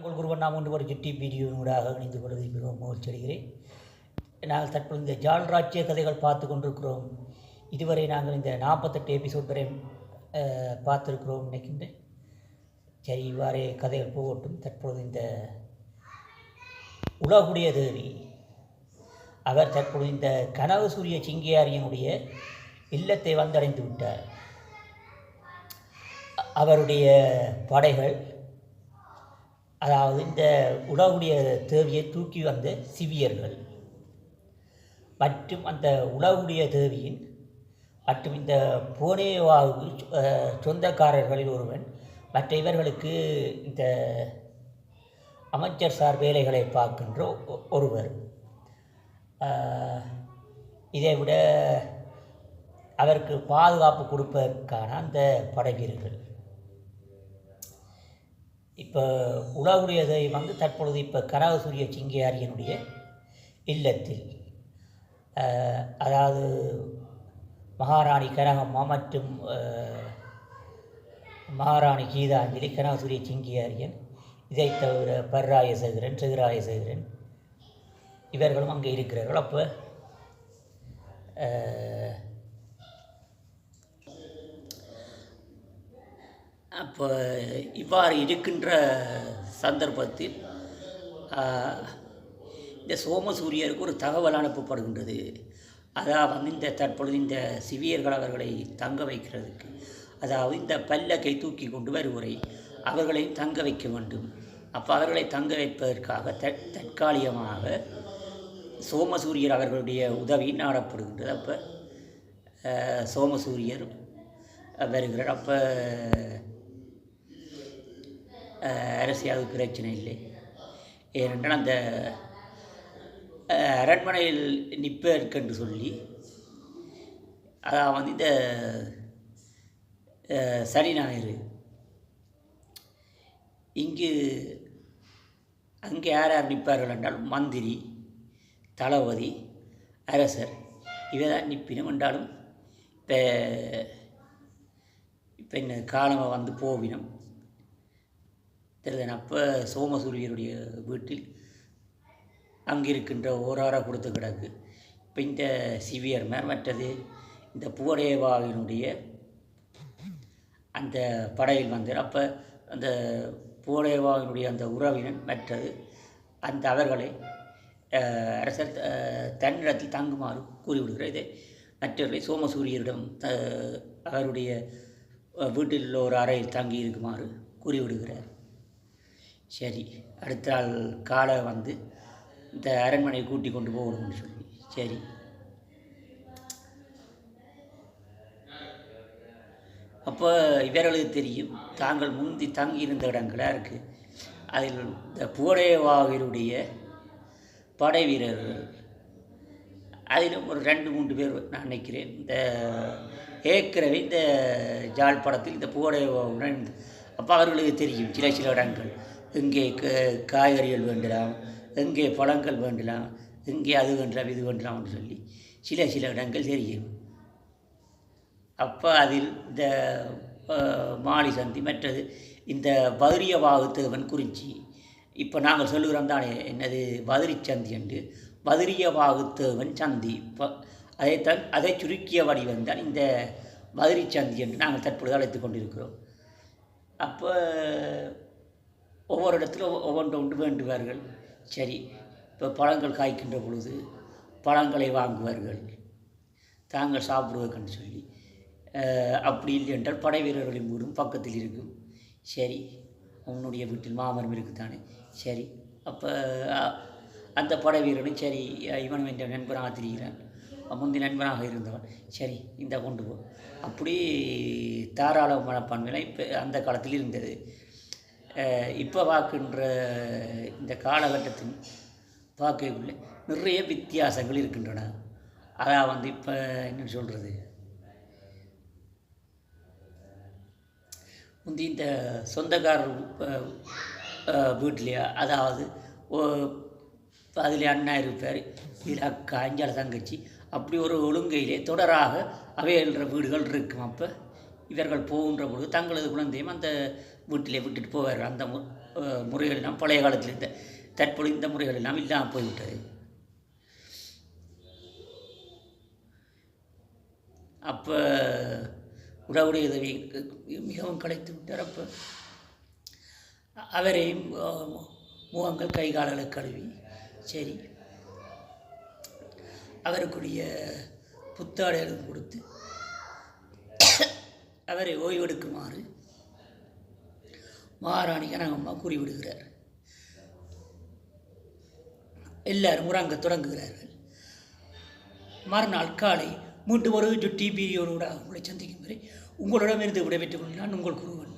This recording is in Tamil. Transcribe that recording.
உங்கள் குருவன் நாம் ஒன்று ஒரு சுட்டி வீடியோனூடாக இணைந்து கொள்வதில் மிகவும் மகிழ்ச்சி அடைகிறேன். நாங்கள் தற்போது இந்த ஜால்ராஜ்ய கதைகள் பார்த்து கொண்டிருக்கிறோம். இதுவரை நாங்கள் இந்த நாற்பத்தெட்டு எபிசோட் வரை பார்த்துருக்கிறோம் நினைக்கின்றேன் சரி இவ்வாறே கதைகள் போகட்டும். தற்பொழுது இந்த உலகுடைய தேவி அவர் தற்பொழுது இந்த கனவு சூரிய சிங்கியாரியனுடைய இல்லத்தை வந்தடைந்து விட்டார். அவருடைய படைகள் அதாவது இந்த உலகுடைய தேவியை தூக்கி வந்த சிவியர்கள். மற்றும் அந்த உலகுடைய தேவியின் மற்றும் இந்த புவனேவாவுக்கு சொந்தக்காரர்களில் ஒருவன் மற்ற இவர்களுக்கு இந்த அமைச்சர் சார் வேலைகளை பார்க்கின்ற ஒருவர். இதை விட அவருக்கு பாதுகாப்பு கொடுப்பதற்கான அந்த படைவீரர்கள். இப்போ உலகுடையதை வந்து தற்பொழுது இப்போ கனகசூரிய சிங்கையாரியனுடைய இல்லத்தில். அதாவது மகாராணி கரகம்மா மற்றும் மகாராணி கீதாஞ்சலி கனகசூரிய சிங்கியாரியன் இதை தவிர பர்ராய சேகரன் சிகராய சேகரன் இவர்களும் அங்கே இருக்கிறார்கள். அப்போ அப்போ இவ்வாறு இருக்கின்ற சந்தர்ப்பத்தில் இந்த சோமசூரியருக்கு ஒரு தகவல் அனுப்பப்படுகின்றது. அதாவது வந்து இந்த தற்பொழுது இந்த சிவியர்கள் அவர்களை தங்க வைக்கிறதுக்கு அதாவது இந்த பல்லக்கை தூக்கி கொண்டு வருவரை அவர்களை தங்க வைக்க வேண்டும். அப்போ அவர்களை தங்க வைப்பதற்காக த தற்காலிகமாக சோமசூரியர் அவர்களுடைய உதவி நாடப்படுகின்றது. அப்போ சோமசூரியர் வருகிறார். அப்போ அரசியாவுக்கு பிரச்சனை இல்லை. ஏனென்றால் அந்த அரண்மனையில் நிற்பதற்கு என்று சொல்லி அதாவது வந்து இந்த சனி ஞாயிறு இங்கு அங்கே யார் யார் நிற்பார்கள் என்றால் மந்திரி தளபதி அரசர் இவை தான் நிற்பினும் என்றாலும் இப்போ இப்போ இந்த காலமாக வந்து போவினம். தெரியுது அப்போ சோமசூரியருடைய வீட்டில் அங்கிருக்கின்ற இருக்கின்ற கொடுத்து கிடக்கு. இப்போ இந்த சிவியர் மேர் மற்றது இந்த புவடேவாவினுடைய அந்த படையில் வந்தார். அப்போ அந்த புவடேவாவினுடைய அந்த உறவினன் மற்றது அந்த அவர்களை அரசர் தன்னிடத்தில் தங்குமாறு கூறிவிடுகிறார். இதை மற்றவர்களை சோமசூரியரிடம் த அவருடைய வீட்டில் உள்ள ஒரு அறையில் தங்கி இருக்குமாறு கூறிவிடுகிறார். சரி அடுத்த நாள் காலை வந்து இந்த அரண்மனையை கூட்டி கொண்டு போகணும்னு சொல்லி. சரி. அப்போ இவர்களுக்கு தெரியும் தாங்கள் முந்தி தங்கியிருந்த இடங்களாக இருக்குது அதில் இந்த புவடேவாவினுடைய படை வீரர்கள் அதிலும் ஒரு ரெண்டு மூன்று பேர் நான் நினைக்கிறேன். இந்த ஏற்கனவே இந்த ஜாழ் படத்தில் இந்த புவடேவாவுடன் அப்போ அவர்களுக்கு தெரியும் சில சில இடங்கள். எங்கே க காய்கறிகள் வேண்டலாம் எங்கே பழங்கள் வேண்டலாம் எங்கே அது வேண்டலாம் இது வேண்டலாம்னு சொல்லி சில சில இடங்கள் தெரியும். அப்போ அதில் இந்த மாலி சந்தி மற்றது இந்த பதுரிய வாகுத்தேவன் குறிஞ்சி. இப்போ நாங்கள் சொல்லுகிறோம் தானே என்னது பதிரி சந்தி என்று. பதிரிய வாகுத்தேவன் சந்தி. இப்போ அதைத்தான் அதை சுருக்கிய வடிவம் தான் இந்த பதிரி சந்தி என்று நாங்கள் தற்பொழுது அழைத்து கொண்டிருக்கிறோம். அப்போ ஒவ்வொரு இடத்துல ஒவ்வொன்று உண்டு வேண்டுவார்கள். சரி இப்போ பழங்கள் காய்க்கின்ற பொழுது பழங்களை வாங்குவார்கள். தாங்கள் சாப்பிடுவதற்குன்னு சொல்லி. அப்படி இல்லை என்றால் படை வீரர்களின் வீடும் பக்கத்தில் இருக்கும். சரி உன்னுடைய வீட்டில் மாமரம் இருக்குதானே? சரி அப்போ அந்த படை வீரனும் சரி இவன் என்ற நண்பனாக தெரிகிறான். முந்தி நண்பனாக இருந்தவன். சரி இந்த கொண்டு போ. அப்படி தாராள மனப்பான்மையெல்லாம் இப்போ அந்த காலத்தில் இருந்தது. இப்போ பார்க்கின்ற இந்த காலகட்டத்தின் பார்க்கக்குள்ளே நிறைய வித்தியாசங்கள் இருக்கின்றன. அதான் வந்து இப்போ என்ன சொல்கிறது முந்தி இந்த சொந்தக்காரர் வீட்லையா? அதாவது அதில் அண்ணா இருப்பார் இதில் அக்கா அஞ்சால தங்கச்சி அப்படி ஒரு ஒழுங்கையிலே தொடராக அவையல்ற வீடுகள் இருக்கும். அப்போ இவர்கள் போகின்ற பொழுது தங்களது குழந்தையும் அந்த வீட்டிலே விட்டுட்டு போவார் அந்த மு முறைகள் எல்லாம் பழைய காலத்தில் இருந்த தற்பொழுது இந்த முறைகள் எல்லாம் இல்லாமல் போய்விட்டது. அப்போ உடவுடைய உதவி மிகவும் களைத்து விட்டார். அப்போ அவரையும் முகங்கள் கை கால்களை கழுவி சரி. அவருக்குரிய புத்தாடைகளும் கொடுத்து அவரை ஓய்வெடுக்குமாறு மகாராணி கனகம்மா கூறிவிடுகிறார். எல்லாரும் உறங்க தொடங்குகிறார்கள். மறுநாள் காலை மீண்டும் ஒரு சுட்டி பீரியோடு உங்களை சந்திக்கும் வரை உங்களிடமிருந்து விடைபெற்றுக் கொண்டு உங்கள் குருவன்.